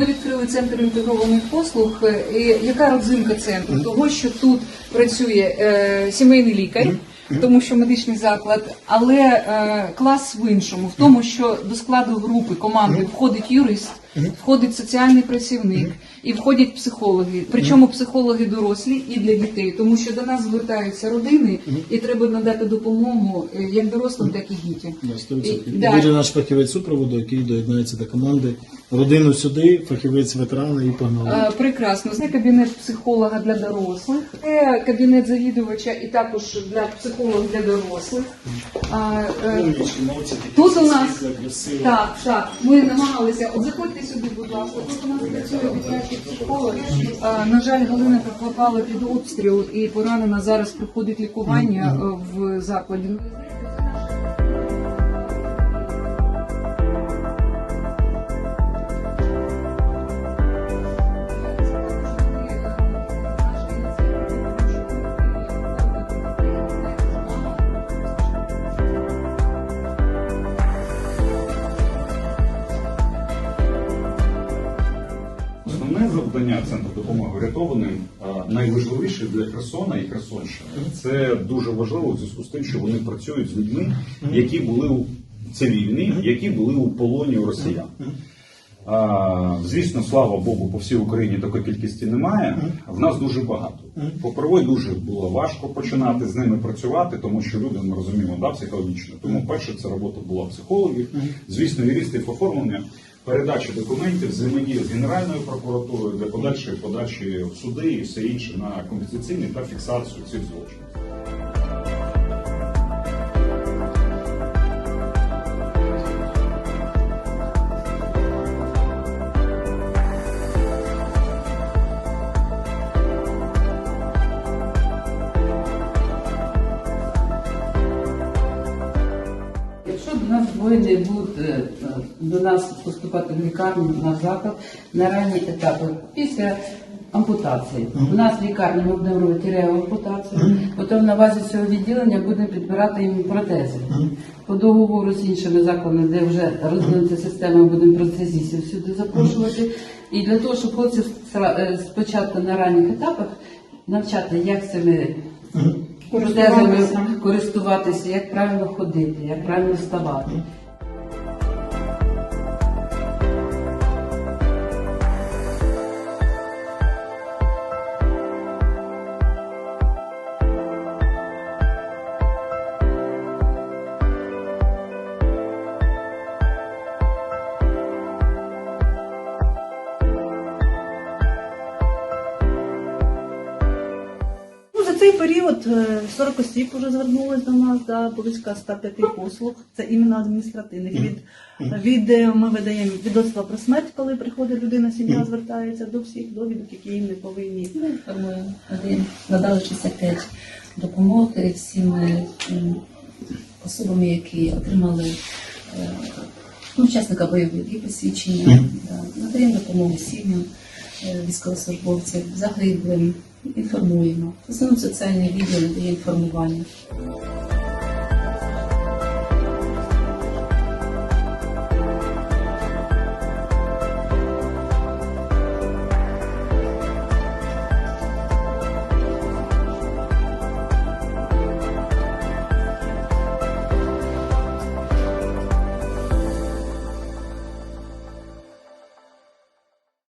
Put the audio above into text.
Ми відкрили центр інтегрованих послуг. Е, І яка родзинка центру? Того, що тут працює е, сімейний лікар, тому що медичний заклад, але е, клас в іншому, в тому, що до складу групи команди входить юрист, входить соціальний працівник і входять психологи. Причому психологи дорослі і для дітей, тому що до нас звертаються родини, і треба надати допомогу е, як дорослим, так і дітям. Да, І- І да. буде наш фахівець супроводу, який доєднається до команди. Родину сюди, фахівець ветерана і погнали. Е, Прекрасно. Це кабінет психолога для дорослих, це кабінет завідувача і також для психолога для дорослих. А, е, Тут у нас так, так. Ми намагалися. От заходьте сюди, будь ласка. Тут у нас працює дитячий психолог. На жаль, Галина попала під обстріл і поранена зараз проходить лікування е, в закладі. Завдання центру допомоги врятованим найважливіше для Херсона і Херсонщини. Це дуже важливо в зв'язку з тим, що вони працюють з людьми, які були у цивільні, які були у полоні у росіян. Звісно, слава Богу, по всій Україні такої кількості немає. В нас дуже багато. Попровой дуже було важко починати з ними працювати, тому що люди ми розуміємо, да, психологічно. Тому перше це робота була психологів, звісно, юристів оформлення. Передача документів, взаємодія з Генеральною прокуратурою для подальшої подачі в суди і все інше на компенсаційний та фіксацію цих злочинів. Воїни будуть е, до нас поступати в лікарню, в наш заклад на ранні етапи після ампутації. У нас в лікарні ми будемо робити реампутацію, потім на базі цього відділення будемо підбирати їм протези. По договору з іншими закладами, де вже розвинута система, будемо протезістів сюди запрошувати. І для того, щоб хлопців е, спочатку на ранніх етапах навчати, як цими протезами користуватися, як правильно ходити, як правильно вставати. Цей період е, 40 осіб вже звернулись до нас за близько 105 послуг. Це іменно адміністративних. Від, від е, ми видаємо відомства про смерть, коли приходить людина, сім'я звертається до всіх довідок, які їм не повинні. Ми інформуємо один, надали 65 допомоги всім е, особам, які отримали е, ну, учасника бойових дій посвідчення. Да. Надаємо допомогу сім'ям е, військовослужбовців, загиблим, інформуємо. В основному соціальне відео надає інформування.